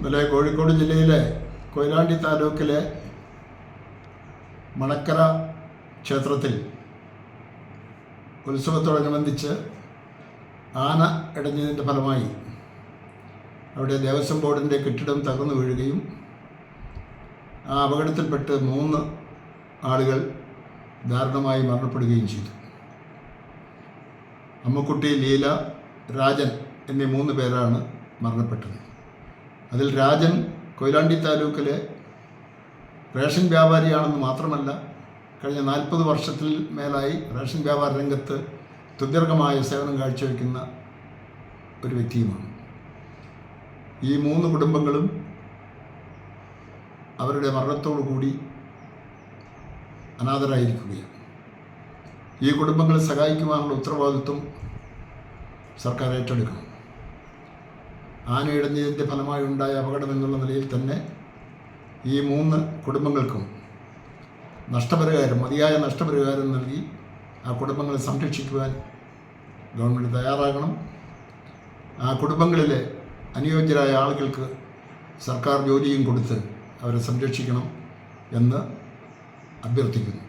ഇന്നലെ കോഴിക്കോട് ജില്ലയിലെ കൊയിലാണ്ടി താലൂക്കിലെ മണക്കര ക്ഷേത്രത്തിൽ ഉത്സവത്തോടനുബന്ധിച്ച് ആന ഇടഞ്ഞതിന്റെ ഫലമായി അവിടെ ദേവസ്വം ബോർഡിന്റെ കെട്ടിടം തകർന്നു വീഴുകയും ആ അപകടത്തിൽപ്പെട്ട് മൂന്ന് ആളുകൾ ദാരുണമായി മരണപ്പെടുകയും ചെയ്തു. അമ്മക്കുട്ടി ലീല രാജൻ എന്നീ മൂന്ന് പേരാണ് മരണപ്പെട്ടത്. അതിൽ രാജൻ കൊയിലാണ്ടി താലൂക്കിലെ റേഷൻ വ്യാപാരിയാണെന്ന് മാത്രമല്ല കഴിഞ്ഞ നാൽപ്പത് വർഷത്തിൽ മേലായി റേഷൻ വ്യാപാര രംഗത്ത് സുദീർഘമായ സേവനം കാഴ്ചവെക്കുന്ന ഒരു വ്യക്തിയുമാണ്. ഈ മൂന്ന് കുടുംബങ്ങളും അവരുടെ മരണത്തോടു കൂടി അനാഥരായിരിക്കുകയാണ്. ഈ കുടുംബങ്ങളെ സഹായിക്കുവാനുള്ള ഉത്തരവാദിത്വം സർക്കാർ ഏറ്റെടുക്കണം. ആനയിടഞ്ഞതിന്റെ ഫലമായി ഉണ്ടായ അപകടം എന്നുള്ള നിലയിൽ തന്നെ ഈ മൂന്ന് കുടുംബങ്ങൾക്കും നഷ്ടപരിഹാരം മതിയായ നഷ്ടപരിഹാരം നൽകി ആ കുടുംബങ്ങളെ സംരക്ഷിക്കുവാൻ ഗവൺമെന്റ് തയ്യാറാകണം. ആ കുടുംബങ്ങളിലെ അനുയോജ്യരായ ആളുകൾക്ക് സർക്കാർ ജോലിയും കൊടുത്ത് അവരെ സംരക്ഷിക്കണം എന്ന് അഭ്യർത്ഥിക്കുന്നു.